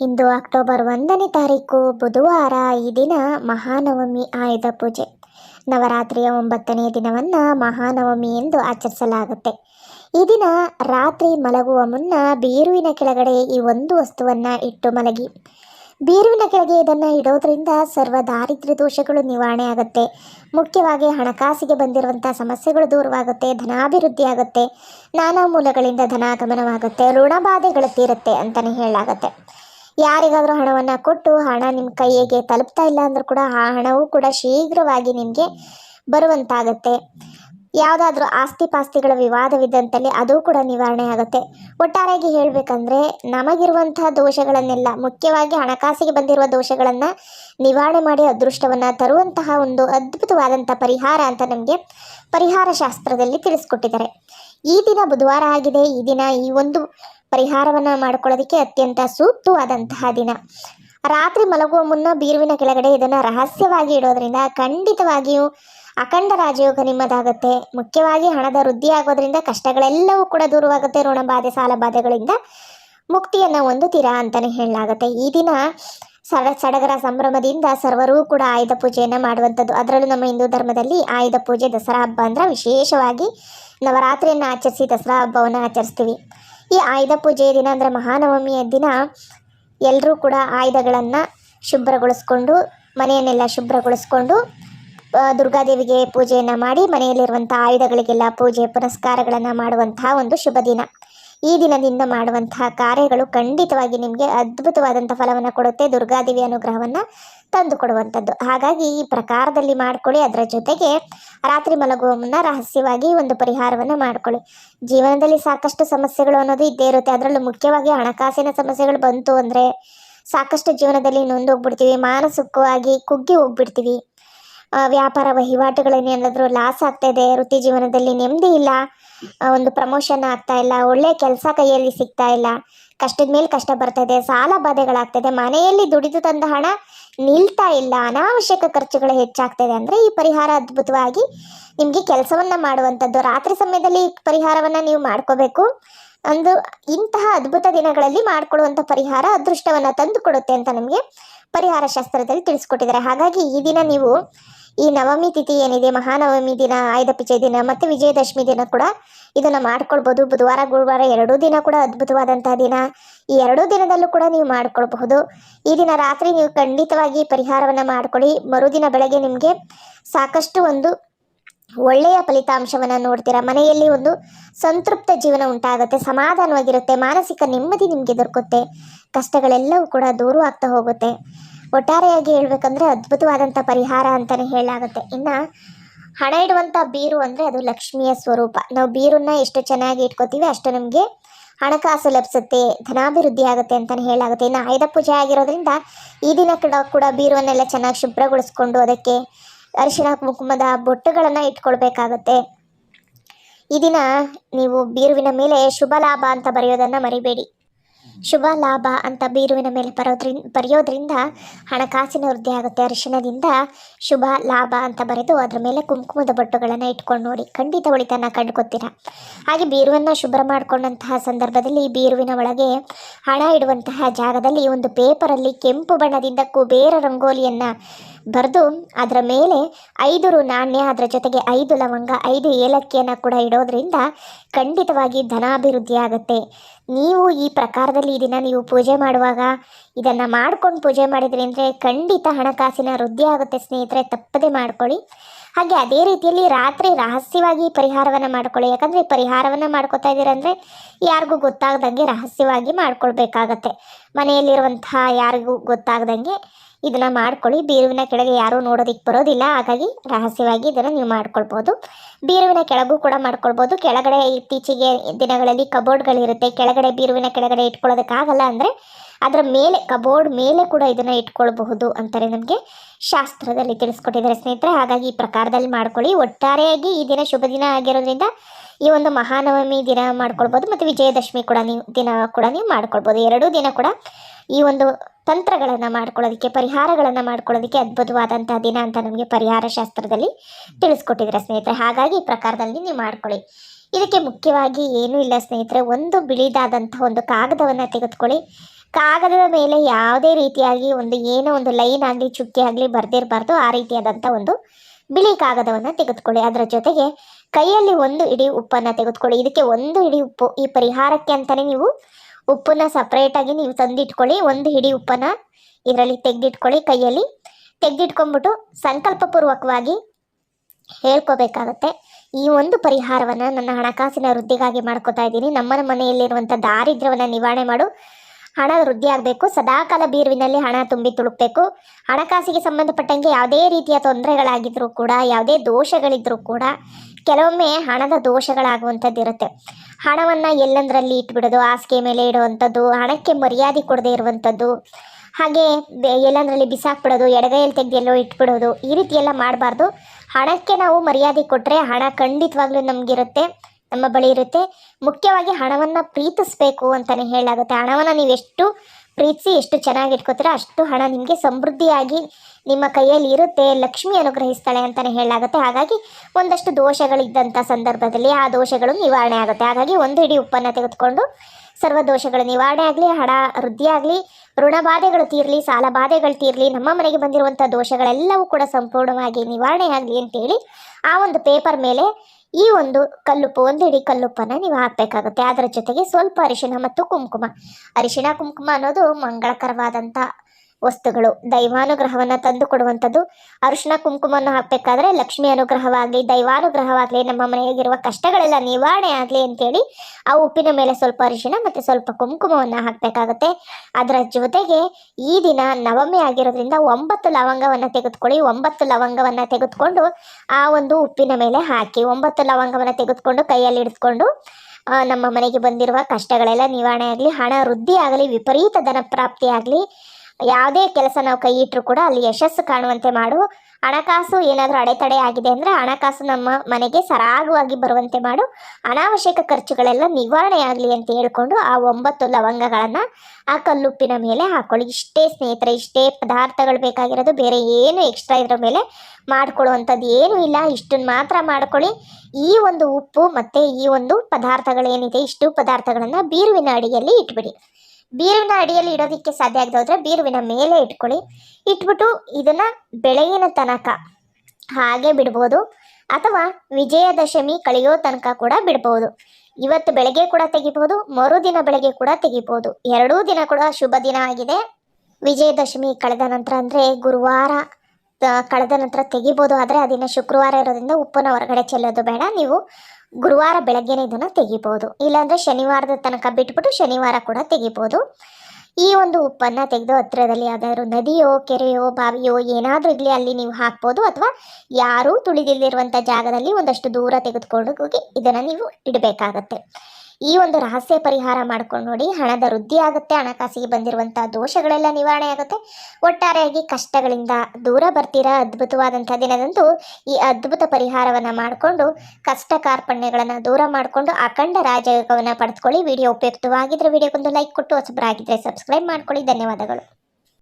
ಇಂದು October ಒಂದನೇ ತಾರೀಕು ಬುಧವಾರ ಈ ದಿನ ಮಹಾನವಮಿ ಆಯುಧ ಪೂಜೆ. ನವರಾತ್ರಿಯ ಒಂಬತ್ತನೇ ದಿನವನ್ನು ಮಹಾನವಮಿ ಎಂದು ಆಚರಿಸಲಾಗುತ್ತೆ. ಈ ದಿನ ರಾತ್ರಿ ಮಲಗುವ ಮುನ್ನ ಬೀರುವಿನ ಕೆಳಗಡೆ ಈ ಒಂದು ವಸ್ತುವನ್ನು ಇಟ್ಟು ಮಲಗಿ. ಬೀರುವಿನ ಕೆಳಗೆ ಇದನ್ನು ಇಡೋದ್ರಿಂದ ಸರ್ವ ದಾರಿದ್ರ್ಯ ದೋಷಗಳು ನಿವಾರಣೆ ಆಗುತ್ತೆ. ಮುಖ್ಯವಾಗಿ ಹಣಕಾಸಿಗೆ ಬಂದಿರುವಂಥ ಸಮಸ್ಯೆಗಳು ದೂರವಾಗುತ್ತೆ, ಧನಾಭಿವೃದ್ಧಿ ಆಗುತ್ತೆ, ನಾನಾ ಮೂಲಗಳಿಂದ ಧನಾಗಮನವಾಗುತ್ತೆ, ಋಣಬಾಧೆಗಳು ತೀರುತ್ತೆ ಅಂತಲೇ ಹೇಳಲಾಗುತ್ತೆ. ಯಾರಿಗಾದರೂ ಹಣವನ್ನು ಕೊಟ್ಟು ಹಣ ನಿಮ್ಮ ಕೈಗೆ ತಲುಪ್ತಾ ಇಲ್ಲ ಅಂದರೂ ಕೂಡ ಆ ಹಣವೂ ಕೂಡ ಶೀಘ್ರವಾಗಿ ನಿಮಗೆ ಬರುವಂತಾಗತ್ತೆ. ಯಾವುದಾದ್ರೂ ಆಸ್ತಿ ಪಾಸ್ತಿಗಳ ವಿವಾದವಿದ್ದಂತಲ್ಲಿ ಅದು ಕೂಡ ನಿವಾರಣೆ ಆಗುತ್ತೆ. ಒಟ್ಟಾರೆಯಾಗಿ ಹೇಳಬೇಕಂದ್ರೆ ನಮಗಿರುವಂತಹ ದೋಷಗಳನ್ನೆಲ್ಲ, ಮುಖ್ಯವಾಗಿ ಹಣಕಾಸಿಗೆ ಬಂದಿರುವ ದೋಷಗಳನ್ನು ನಿವಾರಣೆ ಮಾಡಿ ಅದೃಷ್ಟವನ್ನು ತರುವಂತಹ ಒಂದು ಅದ್ಭುತವಾದಂಥ ಪರಿಹಾರ ಅಂತ ನಮಗೆ ಪರಿಹಾರ ಶಾಸ್ತ್ರದಲ್ಲಿ ತಿಳಿಸ್ಕೊಟ್ಟಿದ್ದಾರೆ. ಈ ದಿನ ಬುಧವಾರ ಆಗಿದೆ, ಈ ದಿನ ಈ ಒಂದು ಪರಿಹಾರವನ್ನು ಮಾಡ್ಕೊಳ್ಳೋದಕ್ಕೆ ಅತ್ಯಂತ ಸೂಕ್ತವಾದಂತಹ ದಿನ. ರಾತ್ರಿ ಮಲಗುವ ಮುನ್ನ ಬೀರುವಿನ ಕೆಳಗಡೆ ಇದನ್ನು ರಹಸ್ಯವಾಗಿ ಇಡೋದ್ರಿಂದ ಖಂಡಿತವಾಗಿಯೂ ಅಖಂಡ ರಾಜಯೋಗ ನಿಮ್ಮದಾಗುತ್ತೆ. ಮುಖ್ಯವಾಗಿ ಹಣದ ವೃದ್ಧಿ ಆಗೋದ್ರಿಂದ ಕಷ್ಟಗಳೆಲ್ಲವೂ ಕೂಡ ದೂರವಾಗುತ್ತೆ. ಋಣಬಾಧೆ ಸಾಲ ಬಾಧೆಗಳಿಂದ ಮುಕ್ತಿಯನ್ನು ಹೊಂದುತ್ತೀರಾ ಅಂತಲೇ ಹೇಳಲಾಗುತ್ತೆ. ಈ ದಿನ ಸಡ ಸಡಗರ ಸಂಭ್ರಮದಿಂದ ಸರ್ವರೂ ಕೂಡ ಆಯುಧ ಪೂಜೆಯನ್ನು ಮಾಡುವಂಥದ್ದು. ಅದರಲ್ಲೂ ನಮ್ಮ ಹಿಂದೂ ಧರ್ಮದಲ್ಲಿ ಆಯುಧ ಪೂಜೆ, ದಸರಾ ಹಬ್ಬ ಅಂದ್ರೆ ವಿಶೇಷವಾಗಿ ನವರಾತ್ರಿಯನ್ನು ಆಚರಿಸಿ ದಸರಾ ಹಬ್ಬವನ್ನು ಆಚರಿಸ್ತೀವಿ. ಈ ಆಯುಧ ಪೂಜೆಯ ದಿನ ಅಂದರೆ ಮಹಾನವಮಿಯ ದಿನ ಎಲ್ಲರೂ ಕೂಡ ಆಯುಧಗಳನ್ನು ಶುಭ್ರಗೊಳಿಸ್ಕೊಂಡು, ಮನೆಯನ್ನೆಲ್ಲ ಶುಭ್ರಗೊಳಿಸ್ಕೊಂಡು ದುರ್ಗಾದೇವಿಗೆ ಪೂಜೆಯನ್ನು ಮಾಡಿ ಮನೆಯಲ್ಲಿರುವಂಥ ಆಯುಧಗಳಿಗೆಲ್ಲ ಪೂಜೆ ಪುನಸ್ಕಾರಗಳನ್ನು ಮಾಡುವಂತಹ ಒಂದು ಶುಭ ದಿನ. ಈ ದಿನದಿಂದ ಮಾಡುವಂತಹ ಕಾರ್ಯಗಳು ಖಂಡಿತವಾಗಿ ನಿಮಗೆ ಅದ್ಭುತವಾದಂಥ ಫಲವನ್ನು ಕೊಡುತ್ತೆ, ದುರ್ಗಾದೇವಿ ಅನುಗ್ರಹವನ್ನು ತಂದು ಕೊಡುವಂಥದ್ದು ಹಾಗಾಗಿ ಈ ಪ್ರಕಾರದಲ್ಲಿ ಮಾಡಿಕೊಳ್ಳಿ, ಅದರ ಜೊತೆಗೆ ರಾತ್ರಿ ಮಲಗುವ ಮುನ್ನ ರಹಸ್ಯವಾಗಿ ಒಂದು ಪರಿಹಾರವನ್ನು ಮಾಡ್ಕೊಳ್ಳಿ. ಜೀವನದಲ್ಲಿ ಸಾಕಷ್ಟು ಸಮಸ್ಯೆಗಳು ಅನ್ನೋದು ಇದ್ದೇ ಇರುತ್ತೆ. ಅದರಲ್ಲೂ ಮುಖ್ಯವಾಗಿ ಹಣಕಾಸಿನ ಸಮಸ್ಯೆಗಳು ಬಂತು ಅಂದರೆ ಸಾಕಷ್ಟು ಜೀವನದಲ್ಲಿ ನೊಂದು ಹೋಗ್ಬಿಡ್ತೀವಿ ಮಾನಸಿಕವಾಗಿ ಕುಗ್ಗಿ ಹೋಗ್ಬಿಡ್ತೀವಿ. ವ್ಯಾಪಾರ ವಹಿವಾಟುಗಳೇನೇನಾದರೂ ಲಾಸ್ ಆಗ್ತಾ ಇದೆ ವೃತ್ತಿ ಜೀವನದಲ್ಲಿ ನೆಮ್ಮದಿ ಇಲ್ಲ ಒಂದು ಪ್ರಮೋಷನ್ ಆಗ್ತಾ ಇಲ್ಲ, ಒಳ್ಳೆ ಕೆಲಸ ಕೈಯಲ್ಲಿ ಸಿಗ್ತಾ ಇಲ್ಲ, ಕಷ್ಟದ ಮೇಲೆ ಕಷ್ಟ ಬರ್ತಾ ಇದೆ, ಸಾಲ ಬಾಧೆಗಳಾಗ್ತಾ ಮನೆಯಲ್ಲಿ ದುಡಿದು ತಂದ ಹಣ ನಿಲ್ತಾ ಇಲ್ಲ, ಅನಾವಶ್ಯಕ ಖರ್ಚುಗಳು ಹೆಚ್ಚಾಗ್ತಾ ಇದೆ ಅಂದರೆ ಈ ಪರಿಹಾರ ಅದ್ಭುತವಾಗಿ ನಿಮಗೆ ಕೆಲಸವನ್ನು ಮಾಡುವಂಥದ್ದು ರಾತ್ರಿ ಸಮಯದಲ್ಲಿ ಪರಿಹಾರವನ್ನು ನೀವು ಮಾಡ್ಕೋಬೇಕು, ಅಂದು ಇಂತಹ ಅದ್ಭುತ ದಿನಗಳಲ್ಲಿ ಮಾಡ್ಕೊಳ್ಳುವಂಥ ಪರಿಹಾರ ಅದೃಷ್ಟವನ್ನು ತಂದು ಕೊಡುತ್ತೆ ಅಂತ ನಿಮಗೆ ಪರಿಹಾರ ಶಾಸ್ತ್ರದಲ್ಲಿ ತಿಳಿಸ್ಕೊಟ್ಟಿದ್ದಾರೆ. ಹಾಗಾಗಿ ಈ ದಿನ ನೀವು ಈ ನವಮಿ ತಿಥಿ ಏನಿದೆ, ಮಹಾನವಮಿ ದಿನ, ಆಯುಧ ಪೂಜೆ ದಿನ ಮತ್ತು ವಿಜಯದಶಮಿ ದಿನ ಕೂಡ ಇದನ್ನ ಮಾಡ್ಕೊಳ್ಬೋದು. ಬುಧವಾರ, ಗುರುವಾರ ಎರಡೂ ದಿನ ಕೂಡ ಅದ್ಭುತವಾದಂತಹ ದಿನ. ಈ ಎರಡೂ ದಿನದಲ್ಲೂ ಕೂಡ ನೀವು ಮಾಡ್ಕೊಳ್ಬಹುದು. ಈ ದಿನ ರಾತ್ರಿ ನೀವು ಖಂಡಿತವಾಗಿ ಪರಿಹಾರವನ್ನು ಮಾಡ್ಕೊಳ್ಳಿ. ಮರುದಿನ ಬೆಳಗ್ಗೆ ನಿಮಗೆ ಸಾಕಷ್ಟು ಒಂದು ಒಳ್ಳೆಯ ಫಲಿತಾಂಶವನ್ನು ನೋಡ್ತೀರಾ. ಮನೆಯಲ್ಲಿ ಒಂದು ಸಂತೃಪ್ತ ಜೀವನ ಉಂಟಾಗುತ್ತೆ, ಸಮಾಧಾನವಾಗಿರುತ್ತೆ, ಮಾನಸಿಕ ನೆಮ್ಮದಿ ನಿಮಗೆ ದೊರಕುತ್ತೆ. ಕಷ್ಟಗಳೆಲ್ಲವೂ ಕೂಡ ದೂರ ಆಗ್ತಾ ಹೋಗುತ್ತೆ. ಒಟ್ಟಾರೆಯಾಗಿ ಹೇಳ್ಬೇಕಂದ್ರೆ ಅದ್ಭುತವಾದಂಥ ಪರಿಹಾರ ಅಂತಲೇ ಹೇಳಾಗುತ್ತೆ ಇನ್ನು ಹಣ ಇಡುವಂಥ ಬೀರು ಅಂದರೆ ಅದು ಲಕ್ಷ್ಮಿಯ ಸ್ವರೂಪ. ನಾವು ಬೀರನ್ನ ಎಷ್ಟು ಚೆನ್ನಾಗಿ ಇಟ್ಕೋತೀವಿ ಅಷ್ಟು ನಮಗೆ ಹಣಕಾಸು ಲಭಿಸುತ್ತೆ, ಧನಾಭಿವೃದ್ಧಿ ಆಗುತ್ತೆ ಅಂತಲೇ ಹೇಳಾಗುತ್ತೆ ಇನ್ನು ಆಯುಧ ಪೂಜೆ ಆಗಿರೋದ್ರಿಂದ ಈ ದಿನ ಕೂಡ ಕೂಡ ಬೀರುವನ್ನೆಲ್ಲ ಚೆನ್ನಾಗಿ ಶುಭ್ರಗೊಳಿಸ್ಕೊಂಡು ಅದಕ್ಕೆ ಅರಿಶಿನ ಕುಂಕುಮದ ಬೊಟ್ಟುಗಳನ್ನು ಇಟ್ಕೊಳ್ಬೇಕಾಗತ್ತೆ. ಈ ದಿನ ನೀವು ಬೀರುವಿನ ಮೇಲೆ ಶುಭ ಲಾಭ ಅಂತ ಬರೆಯೋದನ್ನು ಮರಿಬೇಡಿ. ಶುಭ ಲಾಭ ಅಂತ ಬೀರುವಿನ ಮೇಲೆ ಬರೋದ್ರಿಂದ ಬರೆಯೋದ್ರಿಂದ ಹಣಕಾಸಿನ ವೃದ್ಧಿ ಆಗುತ್ತೆ. ಅರಿಶಿಣದಿಂದ ಶುಭ ಲಾಭ ಅಂತ ಬರೆದು ಅದರ ಮೇಲೆ ಕುಂಕುಮದ ಬೊಟ್ಟುಗಳನ್ನು ಇಟ್ಕೊಂಡು ನೋಡಿ. ಖಂಡಿತ ಒಳಿತನ್ನ ಕಂಡುಕೊತೀರಾ. ಹಾಗೆ ಬೀರುವನ್ನು ಶುಭ್ರ ಮಾಡಿಕೊಂಡಂತಹ ಸಂದರ್ಭದಲ್ಲಿ ಬೀರುವಿನ ಒಳಗೆ ಹಣ ಇಡುವಂತಹ ಜಾಗದಲ್ಲಿ ಒಂದು ಪೇಪರಲ್ಲಿ ಕೆಂಪು ಬಣ್ಣದಿಂದ ಕುಬೇರ ರಂಗೋಲಿಯನ್ನು ಬರೆದು ಅದರ ಮೇಲೆ ಐದು ನಾಣ್ಯ, ಅದರ ಜೊತೆಗೆ ಐದು ಲವಂಗ, ಐದು ಏಲಕ್ಕಿಯನ್ನು ಕೂಡ ಇಡೋದ್ರಿಂದ ಖಂಡಿತವಾಗಿ ಧನಾಭಿವೃದ್ಧಿ ಆಗುತ್ತೆ. ನೀವು ಈ ಪ್ರಕಾರದಲ್ಲಿ ಇದನ್ನು ದಿನ ನೀವು ಪೂಜೆ ಮಾಡುವಾಗ ಇದನ್ನು ಮಾಡ್ಕೊಂಡು ಪೂಜೆ ಮಾಡಿದ್ರಿ ಅಂದರೆ ಖಂಡಿತ ಹಣಕಾಸಿನ ವೃದ್ಧಿ ಆಗುತ್ತೆ ಸ್ನೇಹಿತರೆ. ತಪ್ಪದೆ ಮಾಡ್ಕೊಳ್ಳಿ. ಹಾಗೆ ಅದೇ ರೀತಿಯಲ್ಲಿ ರಾತ್ರಿ ರಹಸ್ಯವಾಗಿ ಪರಿಹಾರವನ್ನು ಮಾಡ್ಕೊಳ್ಳಿ. ಯಾಕಂದರೆ ಪರಿಹಾರವನ್ನು ಮಾಡ್ಕೋತಾ ಇದ್ದೀರ ಅಂದರೆ ಯಾರಿಗೂ ಗೊತ್ತಾಗ್ದಂಗೆ ರಹಸ್ಯವಾಗಿ ಮಾಡ್ಕೊಳ್ಬೇಕಾಗತ್ತೆ. ಮನೆಯಲ್ಲಿರುವಂತಹ ಯಾರಿಗೂ ಗೊತ್ತಾಗ್ದಂಗೆ ಇದನ್ನು ಮಾಡ್ಕೊಳ್ಳಿ. ಬೀರುವಿನ ಕೆಳಗೆ ಯಾರೂ ನೋಡೋದಕ್ಕೆ ಬರೋದಿಲ್ಲ. ಹಾಗಾಗಿ ರಹಸ್ಯವಾಗಿ ಇದನ್ನು ನೀವು ಮಾಡ್ಕೊಳ್ಬೋದು. ಬೀರುವಿನ ಕೆಳಗೂ ಕೂಡ ಮಾಡ್ಕೊಳ್ಬೋದು. ಕೆಳಗಡೆ ಇತ್ತೀಚೆಗೆ ದಿನಗಳಲ್ಲಿ ಕಬೋರ್ಡ್ಗಳಿರುತ್ತೆ. ಕೆಳಗಡೆ ಬೀರುವಿನ ಕೆಳಗಡೆ ಇಟ್ಕೊಳ್ಳೋದಕ್ಕಾಗಲ್ಲ ಅಂದರೆ ಅದರ ಮೇಲೆ ಕಬೋರ್ಡ್ ಮೇಲೆ ಕೂಡ ಇದನ್ನು ಇಟ್ಕೊಳ್ಬಹುದು ಅಂತಾರೆ ನಮಗೆ ಶಾಸ್ತ್ರದಲ್ಲಿ ತಿಳಿಸ್ಕೊಟ್ಟಿದ್ದಾರೆ ಸ್ನೇಹಿತರೆ. ಹಾಗಾಗಿ ಈ ಪ್ರಕಾರದಲ್ಲಿ ಮಾಡ್ಕೊಳ್ಳಿ. ಒಟ್ಟಾರೆಯಾಗಿ ಈ ದಿನ ಶುಭ ದಿನ ಆಗಿರೋದ್ರಿಂದ ಈ ಒಂದು ಮಹಾನವಮಿ ದಿನ ಮಾಡ್ಕೊಳ್ಬೋದು ಮತ್ತು ವಿಜಯದಶಮಿ ಕೂಡ ನೀವು, ದಿನ ಕೂಡ ನೀವು ಮಾಡ್ಕೊಳ್ಬೋದು. ಎರಡೂ ದಿನ ಕೂಡ ಈ ಒಂದು ತಂತ್ರಗಳನ್ನು ಮಾಡ್ಕೊಳ್ಳೋದಕ್ಕೆ, ಪರಿಹಾರಗಳನ್ನು ಮಾಡ್ಕೊಳ್ಳೋದಕ್ಕೆ ಅದ್ಭುತವಾದಂತಹ ದಿನ ಅಂತ ನಮಗೆ ಪರಿಹಾರ ಶಾಸ್ತ್ರದಲ್ಲಿ ತಿಳಿಸ್ಕೊಟ್ಟಿದ್ದಾರೆ ಸ್ನೇಹಿತರೆ. ಹಾಗಾಗಿ ಈ ಪ್ರಕಾರದಲ್ಲಿ ನೀವು ಮಾಡ್ಕೊಳ್ಳಿ. ಇದಕ್ಕೆ ಮುಖ್ಯವಾಗಿ ಏನೂ ಇಲ್ಲ ಸ್ನೇಹಿತರೆ. ಒಂದು ಬಿಳಿದಾದಂಥ ಒಂದು ಕಾಗದವನ್ನು ತೆಗೆದುಕೊಳ್ಳಿ. ಕಾಗದದ ಮೇಲೆ ಯಾವುದೇ ರೀತಿಯಾಗಿ ಒಂದು ಏನೋ ಒಂದು ಲೈನ್ ಆಗಲಿ, ಚುಕ್ಕಿ ಆಗಲಿ ಬರ್ದಿರಬಾರ್ದು. ಆ ರೀತಿಯಾದಂಥ ಒಂದು ಬಿಳಿ ಕಾಗದವನ್ನು ತೆಗೆದುಕೊಳ್ಳಿ. ಅದರ ಜೊತೆಗೆ ಕೈಯಲ್ಲಿ ಒಂದು ಇಡೀ ಉಪ್ಪನ್ನು ತೆಗೆದುಕೊಳ್ಳಿ. ಇದಕ್ಕೆ ಒಂದು ಇಡೀ ಉಪ್ಪು. ಈ ಪರಿಹಾರಕ್ಕೆ ಅಂತಲೇ ನೀವು ಉಪ್ಪನ್ನು ಸಪ್ರೇಟಾಗಿ ನೀವು ತಂದಿಟ್ಕೊಳ್ಳಿ. ಒಂದು ಹಿಡಿ ಉಪ್ಪನ್ನು ಇದರಲ್ಲಿ ತೆಗೆದಿಟ್ಕೊಳ್ಳಿ ಕೈಯಲ್ಲಿ. ತೆಗೆದಿಟ್ಕೊಂಡ್ಬಿಟ್ಟು ಸಂಕಲ್ಪಪೂರ್ವಕವಾಗಿ ಹೇಳ್ಕೋಬೇಕಾಗತ್ತೆ. ಈ ಒಂದು ಪರಿಹಾರವನ್ನು ನನ್ನ ಹಣಕಾಸಿನ ವೃದ್ಧಿಗಾಗಿ ಮಾಡ್ಕೋತಾ ಇದ್ದೀನಿ. ನಮ್ಮನ ಮನೆಯಲ್ಲಿರುವಂಥ ದಾರಿದ್ರ್ಯವನ್ನು ನಿವಾರಣೆ ಮಾಡು. ಹಣ ವೃದ್ಧಿ ಆಗಬೇಕು. ಸದಾಕಾಲ ಬೀರುವಿನಲ್ಲಿ ಹಣ ತುಂಬಿ ತುಳುಕಬೇಕು. ಹಣಕಾಸಿಗೆ ಸಂಬಂಧಪಟ್ಟಂಗೆ ಯಾವುದೇ ರೀತಿಯ ತೊಂದರೆಗಳಾಗಿದ್ದರೂ ಕೂಡ, ಯಾವುದೇ ದೋಷಗಳಿದ್ದರೂ ಕೂಡ ಕೆಲವೊಮ್ಮೆ ಹಣದ ದೋಷಗಳಾಗುವಂಥದ್ದು ಇರುತ್ತೆ. ಹಣವನ್ನು ಎಲ್ಲಂದರಲ್ಲಿ ಇಟ್ಬಿಡೋದು, ಹಾಸಿಗೆ ಮೇಲೆ ಇಡುವಂಥದ್ದು, ಹಣಕ್ಕೆ ಮರ್ಯಾದೆ ಕೊಡದೇ ಇರುವಂಥದ್ದು, ಹಾಗೆ ಎಲ್ಲಂದರಲ್ಲಿ ಬಿಸಾಕ್ಬಿಡೋದು, ಎಡಗೈಯಲ್ಲಿ ತೆಗೆದು ಎಲ್ಲೋ ಇಟ್ಬಿಡೋದು, ಈ ರೀತಿ ಎಲ್ಲ ಮಾಡಬಾರ್ದು. ಹಣಕ್ಕೆ ನಾವು ಮರ್ಯಾದೆ ಕೊಟ್ಟರೆ ಹಣ ಖಂಡಿತವಾಗ್ಲೂ ನಮಗಿರುತ್ತೆ. ನಮ್ಮ ಬಳಿ ಇರುತ್ತೆ. ಮುಖ್ಯವಾಗಿ ಹಣವನ್ನು ಪ್ರೀತಿಸಬೇಕು ಅಂತಲೇ ಹೇಳಾಗುತ್ತೆ ಹಣವನ್ನು ನೀವು ಎಷ್ಟು ಪ್ರೀತಿಸಿ ಎಷ್ಟು ಚೆನ್ನಾಗಿ ಇಟ್ಕೋತೀರ ಅಷ್ಟು ಹಣ ನಿಮಗೆ ಸಮೃದ್ಧಿಯಾಗಿ ನಿಮ್ಮ ಕೈಯಲ್ಲಿ ಇರುತ್ತೆ. ಲಕ್ಷ್ಮಿ ಅನುಗ್ರಹಿಸ್ತಾಳೆ ಅಂತಲೇ ಹೇಳಾಗುತ್ತೆ ಹಾಗಾಗಿ ಒಂದಷ್ಟು ದೋಷಗಳಿದ್ದಂಥ ಸಂದರ್ಭದಲ್ಲಿ ಆ ದೋಷಗಳು ನಿವಾರಣೆ ಆಗುತ್ತೆ. ಹಾಗಾಗಿ ಒಂದು ಇಡೀ ಉಪ್ಪನ್ನು ತೆಗೆದುಕೊಂಡು ಸರ್ವ ದೋಷಗಳು ನಿವಾರಣೆ ಆಗಲಿ, ಹಣ ವೃದ್ಧಿ ಆಗಲಿ, ಋಣ ಬಾಧೆಗಳು ತೀರಲಿ, ಸಾಲ ಬಾಧೆಗಳು ತೀರಲಿ, ನಮ್ಮ ಮನೆಗೆ ಬಂದಿರುವಂಥ ದೋಷಗಳೆಲ್ಲವೂ ಕೂಡ ಸಂಪೂರ್ಣವಾಗಿ ನಿವಾರಣೆ ಆಗಲಿ ಅಂತೇಳಿ ಆ ಒಂದು ಪೇಪರ್ ಮೇಲೆ ಈ ಒಂದು ಕಲ್ಲುಪ್ಪು ಒಂದು ಇಡೀ ಕಲ್ಲುಪ್ಪನ್ನು ನೀವು ಹಾಕಬೇಕಾಗುತ್ತೆ. ಅದರ ಜೊತೆಗೆ ಸ್ವಲ್ಪ ಅರಿಶಿಣ ಮತ್ತು ಕುಂಕುಮ. ಅರಿಶಿಣ, ಕುಂಕುಮ ಅನ್ನೋದು ಮಂಗಳಕರವಾದಂಥ ವಸ್ತುಗಳು. ದೈವಾನುಗ್ರಹವನ್ನು ತಂದು ಕೊಡುವಂಥದ್ದು ಅರಿಶಿನ ಕುಂಕುಮವನ್ನು ಹಾಕಬೇಕಾದ್ರೆ ಲಕ್ಷ್ಮಿ ಅನುಗ್ರಹವಾಗಲಿ, ದೈವಾನುಗ್ರಹವಾಗಲಿ, ನಮ್ಮ ಮನೆಯಾಗಿರುವ ಕಷ್ಟಗಳೆಲ್ಲ ನಿವಾರಣೆ ಆಗಲಿ ಅಂತೇಳಿ ಆ ಉಪ್ಪಿನ ಮೇಲೆ ಸ್ವಲ್ಪ ಅರಿಶಿನ ಮತ್ತು ಸ್ವಲ್ಪ ಕುಂಕುಮವನ್ನು ಹಾಕಬೇಕಾಗುತ್ತೆ. ಅದರ ಜೊತೆಗೆ ಈ ದಿನ ನವಮಿ ಆಗಿರೋದ್ರಿಂದ ಒಂಬತ್ತು ಲವಂಗವನ್ನು ತೆಗೆದುಕೊಳ್ಳಿ. ಒಂಬತ್ತು ಲವಂಗವನ್ನು ತೆಗೆದುಕೊಂಡು ಆ ಒಂದು ಉಪ್ಪಿನ ಮೇಲೆ ಹಾಕಿ, ಒಂಬತ್ತು ಲವಂಗವನ್ನು ತೆಗೆದುಕೊಂಡು ಕೈಯಲ್ಲಿ ಹಿಡಿದುಕೊಂಡು ನಮ್ಮ ಮನೆಗೆ ಬಂದಿರುವ ಕಷ್ಟಗಳೆಲ್ಲ ನಿವಾರಣೆ ಆಗಲಿ, ಹಣ ವೃದ್ಧಿ ಆಗಲಿ, ವಿಪರೀತ ಧನ ಪ್ರಾಪ್ತಿ ಆಗಲಿ ಯಾವುದೇ ಕೆಲಸ ನಾವು ಕೈ ಇಟ್ಟರು ಕೂಡ ಅಲ್ಲಿ ಯಶಸ್ಸು ಕಾಣುವಂತೆ ಮಾಡು. ಹಣಕಾಸು ಏನಾದರೂ ಅಡೆತಡೆ ಆಗಿದೆ ಅಂದರೆ ಹಣಕಾಸು ನಮ್ಮ ಮನೆಗೆ ಸರಾಗವಾಗಿ ಬರುವಂತೆ ಮಾಡು. ಅನಾವಶ್ಯಕ ಖರ್ಚುಗಳೆಲ್ಲ ನಿವಾರಣೆ ಆಗಲಿ ಅಂತ ಹೇಳ್ಕೊಂಡು ಆ ಒಂಬತ್ತು ಲವಂಗಗಳನ್ನು ಆ ಕಲ್ಲುಪ್ಪಿನ ಮೇಲೆ ಹಾಕೊಳ್ಳಿ. ಇಷ್ಟೇ ಸ್ನೇಹಿತರೆ, ಇಷ್ಟೇ ಪದಾರ್ಥಗಳು ಬೇಕಾಗಿರೋದು, ಬೇರೆ ಏನು ಎಕ್ಸ್ಟ್ರಾ ಇದ್ರ ಮೇಲೆ ಮಾಡ್ಕೊಳ್ಳುವಂಥದ್ದು ಏನೂ ಇಲ್ಲ. ಇಷ್ಟನ್ನು ಮಾತ್ರ ಮಾಡ್ಕೊಳ್ಳಿ. ಈ ಒಂದು ಉಪ್ಪು ಮತ್ತು ಈ ಒಂದು ಪದಾರ್ಥಗಳೇನಿದೆ, ಇಷ್ಟು ಪದಾರ್ಥಗಳನ್ನು ಬೀರುವಿನ ಅಡಿಯಲ್ಲಿ ಇಟ್ಬಿಡಿ. ಬೀರುವಿನ ಅಡಿಯಲ್ಲಿ ಇಡೋದಕ್ಕೆ ಸಾಧ್ಯ ಆಗದೆ ಹೋದರೆ ಬೀರುವಿನ ಮೇಲೆ ಇಟ್ಕೊಳ್ಳಿ. ಇಟ್ಬಿಟ್ಟು ಇದನ್ನು ಬೆಳಗಿನ ತನಕ ಹಾಗೆ ಬಿಡ್ಬೋದು. ಅಥವಾ ವಿಜಯದಶಮಿ ಕಳೆಯೋ ತನಕ ಕೂಡ ಬಿಡ್ಬೋದು. ಇವತ್ತು ಬೆಳಗ್ಗೆ ಕೂಡ ತೆಗಿಬೋದು, ಮರುದಿನ ಬೆಳಗ್ಗೆ ಕೂಡ ತೆಗಿಬೋದು. ಎರಡೂ ದಿನ ಕೂಡ ಶುಭ ದಿನ ಆಗಿದೆ. ವಿಜಯದಶಮಿ ಕಳೆದ ನಂತರ ಅಂದರೆ ಗುರುವಾರ ಕಳೆದ ನಂತರ ತೆಗಿಬೋದು. ಆದರೆ ಆ ದಿನ ಶುಕ್ರವಾರ ಇರೋದ್ರಿಂದ ಉಪ್ಪನ್ನು ಹೊರಗಡೆ ಚೆಲ್ಲೋದು ಬೇಡ. ನೀವು ಗುರುವಾರ ಬೆಳಗ್ಗೆನೇ ಇದನ್ನು ತೆಗಿಬೋದು. ಇಲ್ಲಾಂದರೆ ಶನಿವಾರದ ತನಕ ಬಿಟ್ಬಿಟ್ಟು ಶನಿವಾರ ಕೂಡ ತೆಗಿಬೋದು. ಈ ಒಂದು ಉಪ್ಪನ್ನು ತೆಗೆದು ಹತ್ತಿರದಲ್ಲಿ ಯಾವ್ದಾದ್ರು ನದಿಯೋ, ಕೆರೆಯೋ, ಬಾವಿಯೋ ಏನಾದರೂ ಇರಲಿ, ಅಲ್ಲಿ ನೀವು ಹಾಕ್ಬೋದು. ಅಥವಾ ಯಾರೂ ತುಳಿದಿಲ್ಲಿರುವಂಥ ಜಾಗದಲ್ಲಿ ಒಂದಷ್ಟು ದೂರ ತೆಗೆದುಕೊಂಡು ಹೋಗಿ ಇದನ್ನು ನೀವು ಇಡಬೇಕಾಗತ್ತೆ. ಈ ಒಂದು ರಹಸ್ಯ ಪರಿಹಾರ ಮಾಡ್ಕೊಂಡು ನೋಡಿ ಹಣದ ವೃದ್ಧಿ ಆಗುತ್ತೆ, ಹಣಕಾಸಿಗೆ ಬಂದಿರುವಂತಹ ದೋಷಗಳೆಲ್ಲ ನಿವಾರಣೆ ಆಗುತ್ತೆ. ಒಟ್ಟಾರೆಯಾಗಿ ಕಷ್ಟಗಳಿಂದ ದೂರ ಬರ್ತೀರಾ? ಅದ್ಭುತವಾದಂಥ ದಿನದಂದು ಈ ಅದ್ಭುತ ಪರಿಹಾರವನ್ನು ಮಾಡಿಕೊಂಡು, ಕಷ್ಟ ಕಾರ್ಪಣ್ಯಗಳನ್ನು ದೂರ ಮಾಡಿಕೊಂಡು, ಅಖಂಡ ರಾಜಯೋಗವನ್ನ ಪಡೆದುಕೊಳ್ಳಿ. ವಿಡಿಯೋ ಉಪಯುಕ್ತವಾಗಿದ್ದರೆ ವಿಡಿಯೋಗೊಂದು ಲೈಕ್ ಕೊಟ್ಟು ಹೊಸಬರಾಗಿದ್ದರೆ ಸಬ್ಸ್ಕ್ರೈಬ್ ಮಾಡ್ಕೊಳ್ಳಿ. ಧನ್ಯವಾದಗಳು.